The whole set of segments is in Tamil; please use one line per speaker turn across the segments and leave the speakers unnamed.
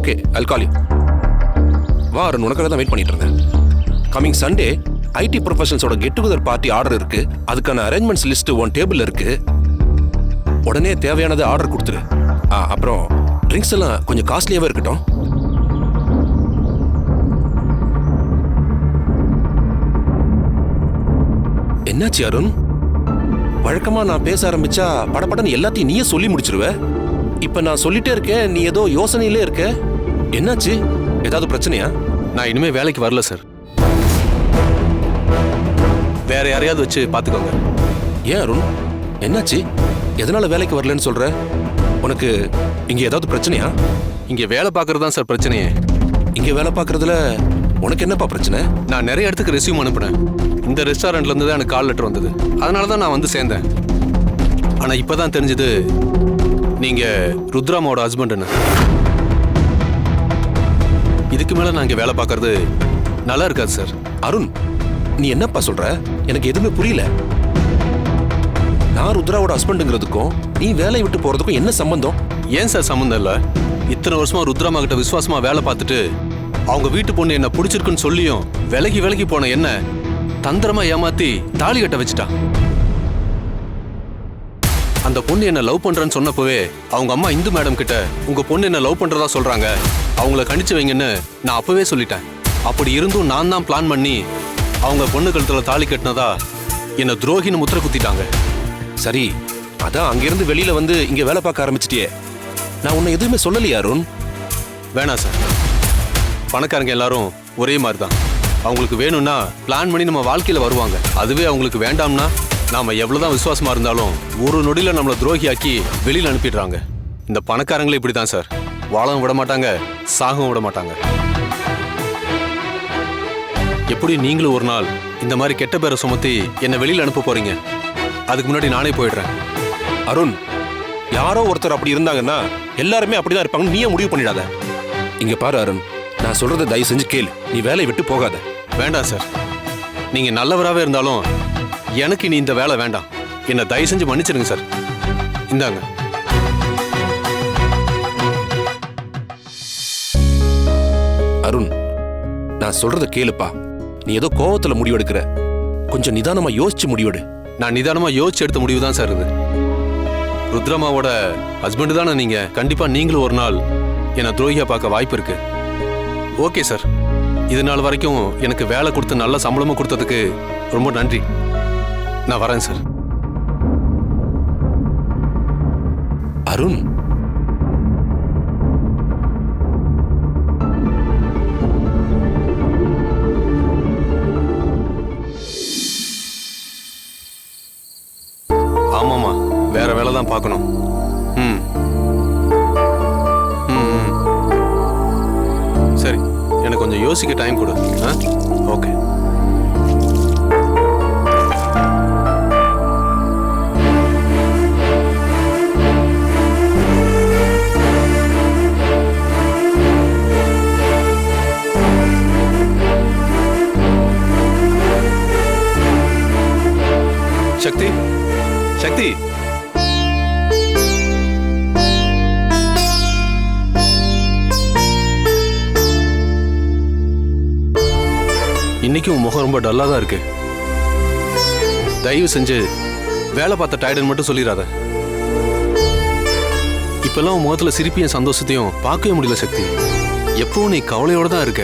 ஓகே I'll வா அருண் உனக்காக தான் வெயிட் பண்ணிட்டு இருந்தேன். கமிங் சண்டே ஐடி ப்ரொஃபஷனல்ஸோட கெட் டுகெதர் பார்ட்டி ஆர்டர் இருக்கு. அதுக்கான அரேஞ்ச்மெண்ட்ஸ் லிஸ்ட் ஒன் டேபிள் இருக்கு. உடனே தேவையானதை ஆர்டர் கொடுத்துரு. ஆ அப்புறம் ட்ரிங்க்ஸ் எல்லாம் கொஞ்சம் காஸ்ட்லியாகவே இருக்கட்டும். என்னாச்சு அருண்? வழக்கமாக நான் பேச ஆரம்பிச்சா படப்படன்னு எல்லாத்தையும் நீயே சொல்லி முடிச்சிருவ? இப்போ நான் சொல்லிட்டே இருக்கேன் நீ ஏதோ யோசனையிலே இருக்க? என்னாச்சு? ஏதாவது பிரச்சனையா?
நான் இனிமே வேலைக்கு வரல சார். வேற யாரையாவது வச்சு பாத்துக்கோங்க
ஏன் அருண்? என்னாச்சு? எதனால வேலைக்கு வரலன்னு சொல்ற? உனக்கு இங்க ஏதாவது பிரச்சனையா?
இங்க வேலை பார்க்கறது தான் சார் பிரச்சனையே.
இங்க வேலை பார்க்கறதுல உனக்கு என்னப்பா பிரச்சனை?
நான் நிறைய இடத்துக்கு ரெசியூம் அனுப்புனேன். இந்த ரெஸ்டாரண்ட்ல இருந்து தான் எனக்கு கால் லெட்டர் வந்தது. அதனால தான் நான் வந்து சேர்ந்தேன். ஆனா இப்பதான் தெரிஞ்சது நீங்க ருத்ராமாவோட ஹஸ்பண்ட்னு இதுக்கு மேல நான் இங்கே வேலை பார்க்கறது நல்லா இருக்காது சார்.
அருண் நீ என்னப்பா சொல்ற? எனக்கு எதுவுமே புரியல. நான் ருத்ராவோட ஹஸ்பண்டுங்கிறதுக்கும் நீ வேலையை விட்டு போறதுக்கும் என்ன சம்பந்தம்?
ஏன் சார் சம்மந்தம் இல்ல? இத்தனை வருஷமா ருத்ராமா கிட்ட விசுவாசமா வேலை பார்த்துட்டு அவங்க வீட்டு பொண்ணு என்ன பிடிச்சிருக்குன்னு சொல்லியும் விலகி விலகி போன என்ன தந்திரமா ஏமாத்தி தாலி கட்ட வச்சுட்டா அந்த பொண்ணு என்ன லவ் பண்றேன்னு சொன்னப்பவே அவங்க அம்மா இந்து மேடம் கிட்ட உங்க பொண்ணு என்ன லவ் பண்றதா சொல்றாங்க. அவங்கள கணிச்சு வைங்கன்னு நான் அப்பவே சொல்லிட்டேன். அப்படி இருந்தும் நான் தான் பிளான் பண்ணி அவங்க பொண்ணு கழுத்துல தாலி கட்டினதா என்னை துரோகின்னு முத்திர குத்திட்டாங்க.
சரி அதான் அங்கிருந்து வெளியில வந்து இங்க வேலை பார்க்க ஆரம்பிச்சிட்டியே. நான் உன்னை எதுவுமே சொல்லலையா அருண்?
வேணாம் சார். பணக்காரங்க எல்லாரும் ஒரே மாதிரி தான் அவங்களுக்கு வேணும்னா பிளான் பண்ணி நம்ம வாழ்க்கையில் வருவாங்க. அதுவே அவங்களுக்கு வேண்டாம்னா நாம் எவ்வளோதான் விசுவாசமாக இருந்தாலும் ஒரு நொடியில் நம்மளை துரோகியாக்கி வெளியில் அனுப்பிடுறாங்க. இந்த பணக்காரங்களே இப்படி தான் சார். வாழவும் விட மாட்டாங்க சாகவும் விட மாட்டாங்க. எப்படி நீங்களும் ஒரு நாள் இந்த மாதிரி கெட்ட பேரை சுமத்தி என்னை வெளியில அனுப்ப போறீங்க? அதுக்கு முன்னாடி நானே போயிடுறேன்.
அருண் யாரோ ஒருத்தர் அப்படி இருந்தாங்கன்னா எல்லாருமே அப்படிதான் இருப்பாங்கன்னு நீயே முடிவு பண்ணிடாத. இங்க பாரு அருண் நான் சொல்றதை தயவு செஞ்சு கேளு. நீ வேலையை விட்டு போகாத.
வேண்டாம் சார். நீங்க நல்லவராகவே இருந்தாலும் எனக்கு நீ இந்த வேலை வேண்டாம். என்னை தயவு செஞ்சு மன்னிச்சிருங்க சார். இந்தாங்க.
நான் சொல்றத கேளுப்பா. நீ ஏதோ கோவத்துல முடிவெடுக்கிற. கொஞ்சம் நிதானமா யோசிச்சு முடிவெடு.
நான் நிதானமா யோசிச்சு எடுத்த முடிவு தான் சார் இது. ருத்ரமாவோட ஹஸ்பண்ட் தானே நீங்க. கண்டிப்பா நீங்களும் ஒரு நாள் என்னை துரோகியா பார்க்க வாய்ப்பு இருக்கு. Okay sir. இது நாள் வரைக்கும் எனக்கு வேலை கொடுத்து நல்ல சம்பளமும் கொடுத்ததுக்கு ரொம்ப நன்றி. நான் வரேன் சார்.
அருண்
தான் பார்க்கணும். ம். ம், ம். சரி எனக்கு கொஞ்சம் யோசிக்க டைம் கொடு. ஆ? ஓகே. இன்னைக்கு உன் முகம் ரொம்ப டல்லா தான் இருக்கு. தயவு செஞ்சு வேலை பார்த்த டயர்டுன்னு மட்டும் சொல்லிடாத. இப்பெல்லாம் உன் முகத்துல சிரிப்பையும் சந்தோஷத்தையும் பார்க்கவே முடியல சக்தி. எப்பவும் நீ கவலையோட தான் இருக்க.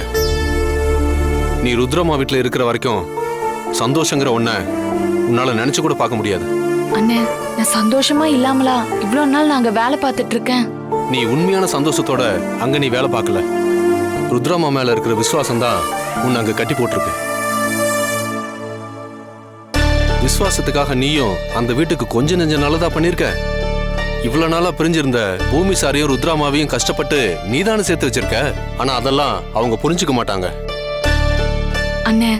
நீ ருத்ரமா வீட்டில் இருக்கிற வரைக்கும் சந்தோஷங்கிற ஒன்ன உன்னால நினைச்சு கூட பார்க்க முடியாது.
அண்ணே நான் சந்தோஷமா இல்லாமலா இவ்வளோ நாள் நாங்க வேலை பார்த்துட்டு இருக்கேன்?
நீ உண்மையான சந்தோஷத்தோட அங்க நீ வேலை பார்க்கல. ருத்ராமா மேல இருக்கிற விசுவாசம் தான் உன்னை அங்க கட்டி போட்டிருக்கு விசுவாசத்துக்காக நீயும் அந்த வீட்டுக்கு கொஞ்ச நெஞ்ச நல்லதா பண்ணிருக்க. இவ்வளவு நாளா பிரிஞ்சிருந்த பூமி சாரியும் ருத்ராமாவையும் கஷ்டப்பட்டு நீதானே சேர்த்து வச்சிருக்க? ஆனா அதெல்லாம் அவங்க புரிஞ்சுக்க மாட்டாங்க.
அண்ணே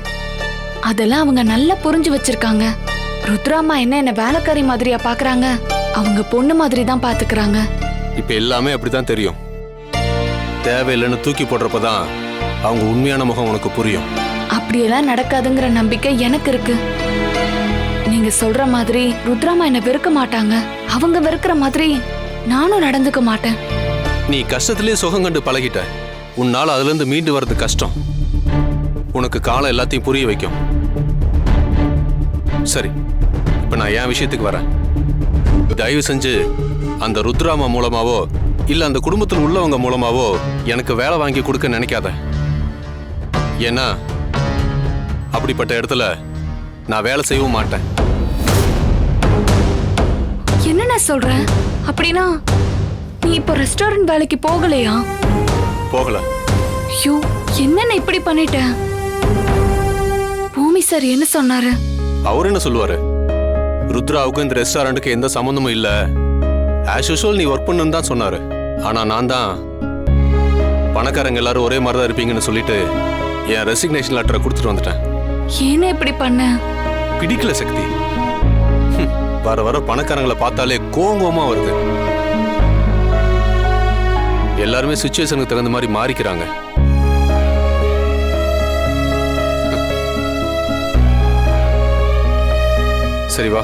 அதெல்லாம் அவங்க நல்லா புரிஞ்சு வச்சிருக்காங்க. ருத்ராமா என்ன என்ன வேலைக்காரி மாதிரியா பாக்குறாங்க? அவங்க பொண்ணு மாதிரி தான் பாத்துக்கிறாங்க.
இப்ப எல்லாமே அப்படித்தான் தெரியும். தேவையில்லைன்னு தூக்கி போடுறப்பதான் அவங்க உண்மையான முகம் உனக்கு புரியும்.
அப்படியெல்லாம் நடக்காதுங்கிற நம்பிக்கை எனக்கு இருக்கு. நீங்க சொல்ற மாதிரி ருத்ராமா என்ன வெறுக்க மாட்டாங்க. அவங்க வெறுக்கிற மாதிரி நானும் நடந்துக்க மாட்டேன்.
நீ கஷ்டத்திலேயே சுகம் கண்டு பழகிட்ட. உன்னால அதுல இருந்து மீண்டு வர்றது கஷ்டம். உனக்கு காலம் எல்லாத்தையும் புரிய வைக்கும். சரி இப்ப நான் என் விஷயத்துக்கு வரேன். தயவு செஞ்சு அந்த ருத்ராமா மூலமாவோ இல்ல அந்த குடும்பத்தில் உள்ளவங்க மூலமாவோ எனக்கு வேலை வாங்கி கொடுக்க நினைக்காத. ஏன்னா அப்படிப்பட்ட இடத்துல நான் வேலை செய்யவும் மாட்டேன்.
என்னண்ணே சொல்ற அப்படின்னா நீ இப்போ ரெஸ்டாரண்ட் வேலைக்கு போகலையா?
போகல.
ஐயோ என்னண்ணே இப்படி பண்ணிட்ட பூமி சார் என்ன சொன்னாரு?
அவர் என்ன சொல்லுவாரு? ருத்ராவுக்கும் இந்த ரெஸ்டாரண்ட்டுக்கு எந்த சம்மந்தமும் இல்ல. ஆஸ் யூஷுவல் நீ ஒர்க் பண்ணுன்னு தான் சொன்னாரு. ஆனா நான் தான் பணக்காரங்க எல்லாரும் ஒரே மாதிரி தான் இருப்பீங்கன்னு சொல்லிட்டு என் ரெசிக்னேஷன் லெட்டரை கொடுத்துட்டு வந்துட்டேன்.
ஏன்னு இப்படி பண்ண?
பிடிக்கல சக்தி. வர வர பணக்காரங்களை பார்த்தாலே கோங்கோமா வருது. எல்லாருமே சுச்சுவேஷனுக்கு தகுந்த மாதிரி மாறிக்கிறாங்க. சரி வா.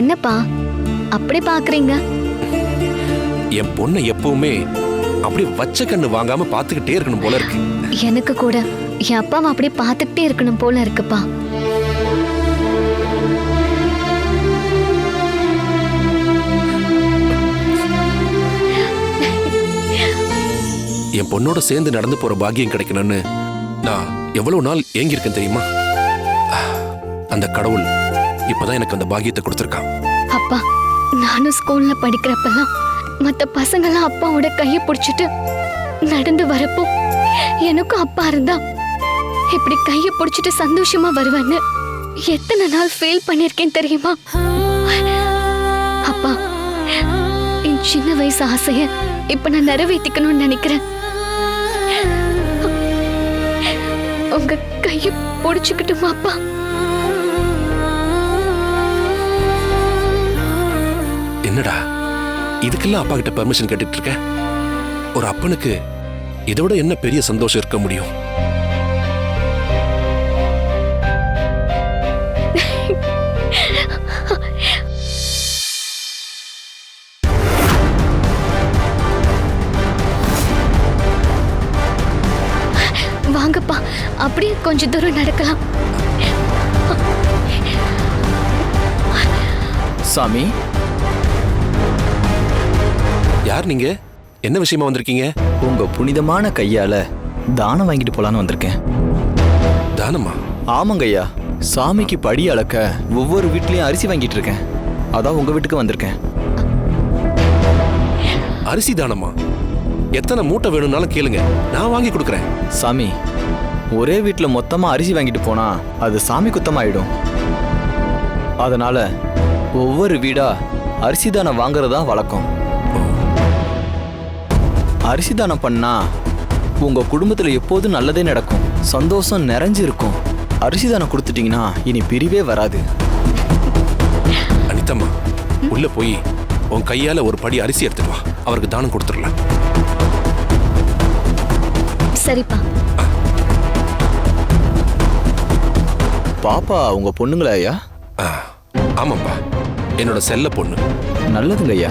என்னப்பா? அப்படி பாக்குறீங்க?
என் பொண்ணை எப்பவுமே அப்படியே வச்ச கண்ணு வாங்காம பாத்துக்கிட்டே இருக்கணும் போல இருக்கு.
எனக்கு கூட என் அப்பாவை அப்படியே பார்த்துக்கிட்டே இருக்கணும் போல இருக்குப்பா.
என் பொண்ணோட சேர்ந்து நடந்து போற பாக்கியம் கிடைக்கணும்னு நான் எவ்வளவு நாள் ஏங்கியிருக்கேன் தெரியுமா? அந்த கடவுள் இப்பதான் எனக்கு அந்த பாகியத்தை கொடுத்துருக்கான்.
அப்பா நானும் ஸ்கூல்ல படிக்கிறப்பெல்லாம் மத்த பசங்கெல்லாம் அப்பாவோட கையை பிடிச்சிட்டு நடந்து வரப்போ எனக்கும் அப்பா இருந்தா இப்படி கையை பிடிச்சிட்டு சந்தோஷமா வருவேன்னு எத்தனை நாள் ஃபீல் பண்ணியிருக்கேன் தெரியுமா? அப்பா என் சின்ன வயசு ஆசைய இப்ப நான் நிறைவேற்றிக்கணும்னு நினைக்கிறேன். உங்க கையை பிடிச்சுக்கிட்டுமா அப்பா?
என்னடா? இதுக்கெல்லாம் அப்பா கிட்ட பெர்மிஷன் கேட்டுட்டு இருக்க? ஒரு அப்பனுக்கு இதை விட என்ன பெரிய சந்தோஷம் இருக்க முடியும்?
வாங்கப்பா. அப்படியே கொஞ்ச தூரம் நடக்கலாம்.
சாமி
யார் நீங்க? என்ன விஷயமா வந்திருக்கீங்க?
உங்க புனிதமான கையால தானம் வாங்கிட்டு போலான்னு வந்திருக்கேன்.
தானம்மா
ஆமாங்க ஐயா. சாமிக்கு படி அளக்க ஒவ்வொரு வீட்லயும் அரிசி வாங்கிட்டு இருக்கேன். அதான் உங்க வீட்டுக்கு வந்திருக்கேன்.
அரிசி தானம்மா எத்தனை மூட்டை வேணும்னாலும் கேளுங்க. நான் வாங்கி கொடுக்குறேன்.
சாமி ஒரே வீட்ல மொத்தமா அரிசி வாங்கிட்டு போனா அது சாமி குத்தமாயிடும் அதனால ஒவ்வொரு வீடா அரிசி தானம் வாங்குறதா வழக்கம். அரிசி தானம் பண்ணா உங்க குடும்பத்துல எப்போதும் நல்லதே நடக்கும். சந்தோஷம் நிறைஞ்சு இருக்கும் அரிசி தானம் கொடுத்துட்டீங்கன்னா இனி பிரிவே வராது.
அனிதம்மா உள்ள போய் உன் கையால ஒரு படி அரிசி எடுத்துட்டு வா. அவருக்கு தானம் கொடுத்துடலாம்.
சரிப்பா.
பாப்பா உங்க பொண்ணுங்களா ஐயா?
ஆமாப்பா. என்னோட செல்ல பொண்ணு.
நல்லதுங்க ஐயா.